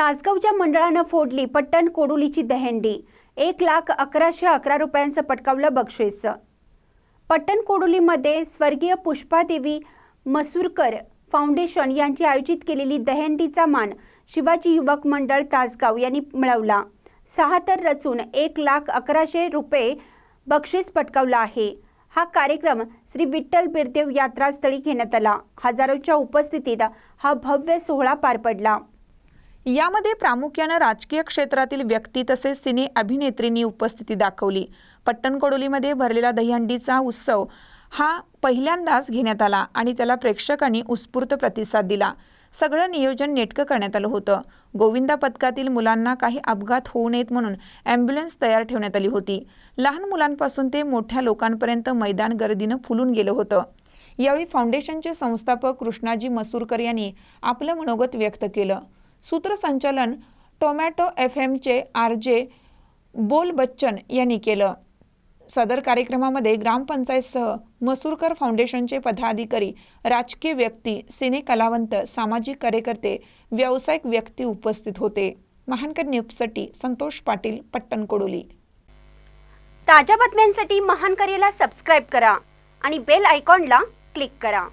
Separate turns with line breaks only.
तासगावच्या मंडळानं फोडली पट्टण कोडुलीची दहेंडी. एक लाख अकराशे अकरा रुपयांचं पटकावलं बक्षीस. पट्टण कोडोलीमध्ये स्वर्गीय पुष्पादेवी मसूरकर फाउंडेशन यांची आयोजित केलेली दहंडीचा मान शिवाजी युवक मंडळ तासगाव यांनी मिळवला. सहा तर रचून एक लाख अकराशे रुपये बक्षीस पटकावलं आहे. हा कार्यक्रम श्री विठ्ठल बिरदेव यात्रास्थळी घेण्यात आला. हजारोच्या उपस्थितीत हा भव्य सोहळा पार पडला.
यामध्ये प्रामुख्यानं राजकीय क्षेत्रातील व्यक्ती तसेच सिने अभिनेत्रींनी उपस्थिती दाखवली. पट्टणकोडोलीमध्ये भरलेला दहीहंडीचा उत्सव हा पहिल्यांदाच घेण्यात आला आणि त्याला प्रेक्षकांनी उत्स्फूर्त प्रतिसाद दिला. सगळं नियोजन नेटकं करण्यात आलं होतं. गोविंदा पथकातील मुलांना काही अपघात होऊ नयेत म्हणून ॲम्ब्युलन्स तयार ठेवण्यात आली होती. लहान मुलांपासून ते मोठ्या लोकांपर्यंत मैदान गर्दीनं फुलून गेलं होतं. यावेळी फाउंडेशनचे संस्थापक कृष्णाजी मसूरकर यांनी आपलं मनोगत व्यक्त केलं. सूत्रसंचालन टोमॅटो एफ एमचे आर जे बोल बच्चन यांनी केलं. सदर कार्यक्रमामध्ये ग्रामपंचायतसह मसूरकर फाउंडेशनचे पदाधिकारी राजकीय व्यक्ती सिने कलावंत सामाजिक कार्यकर्ते व्यावसायिक व्यक्ती उपस्थित होते. महानकर न्यूजसाठी संतोष पाटील पट्टण कोडोली.
ताज्या बातम्यांसाठी महानकरेला सबस्क्राईब करा आणि बेल आयकॉनला क्लिक करा.